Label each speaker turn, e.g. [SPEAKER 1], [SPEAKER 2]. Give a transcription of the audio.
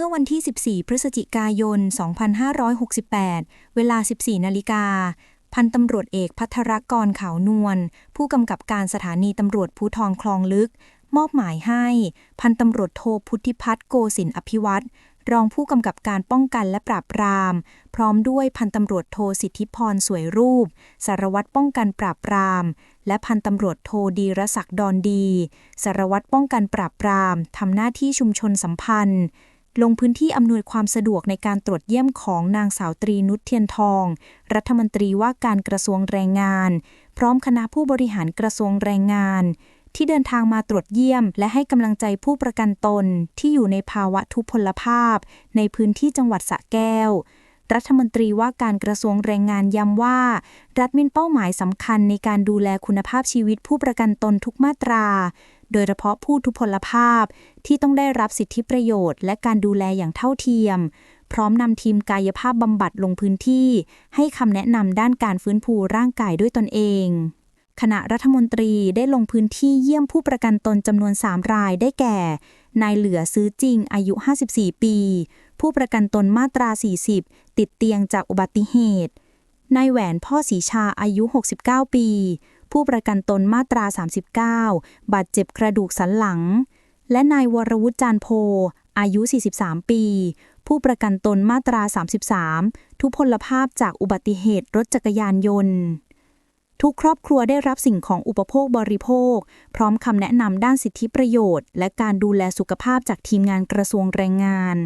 [SPEAKER 1] มื่อวันที่ 14 พฤศจิกายน 2568 เวลา 14 นาฬิกา พันตำรวจเอกพัทรกรขาวนวล ผู้กำกับการสถานีตำรวจภูทรคลองลึก มอบหมายให้ พันตำรวจโทพุทธิพัฒน์โกสินอภิวัตรรองผู้กำกับการป้องกันและปราบปราม พร้อมด้วยพันตำรวจโทสิทธิพรสวยรูป สารวัตรป้องกันปราบปราม และพันตำรวจโทดีรศักดิ์ดอนดี สารวัตรป้องกันปราบปรามทำหน้าที่ชุมชนสัมพันธ์ ลงพื้นที่อำนวยความสะดวกในการตรวจเยี่ยมของนางสาวตรีนุชเทียนทอง รัฐมนตรีว่าการกระทรวงแรงงาน พร้อมคณะผู้บริหารกระทรวงแรงงาน ที่เดินทางมาตรวจเยี่ยม และให้กำลังใจผู้ประกันตนที่อยู่ในภาวะทุพพลภาพ ในพื้นที่จังหวัดสระแก้วรัฐมนตรีว่าการกระทรวงแรงงานย้ำว่า รัฐมีเป้าหมายสำคัญในการดูแลคุณภาพชีวิตผู้ประกันตนทุกมาตรา โดยเฉพาะผู้ทุพพลภาพที่ต้องได้รับสิทธิประโยชน์ และการดูแลอย่างเท่าเทียม พร้อมนำทีมกายภาพบำบัดลงพื้นที่ ให้คำแนะนำด้านการฟื้นฟูร่างกายด้วยตนเองคณะรัฐมนตรีได้ลงพื้นที่เยี่ยมผู้ประกันตนจำนวน 3 รายได้แก่ นายเหลือซื้อจริงอายุ 54 ปี ผู้ประกันตนมาตรา 40 ติดเตียงจากอุบัติเหตุ นายแหวนพ่อสีชาอายุ 69 ปี ผู้ประกันตนมาตรา 39 บาดเจ็บกระดูกสันหลัง และนายวรวุฒิจานโพ อายุ 43 ปี ผู้ประกันตนมาตรา 33 ทุพพลภาพจากอุบัติเหตุรถจักรยานยนต์ ทุกครอบครัวได้รับสิ่งของอุปโภคบริโภค พร้อมคำแนะนำด้านสิทธิประโยชน์ และการดูแลสุขภาพจากทีมงานกระทรวงแรงงาน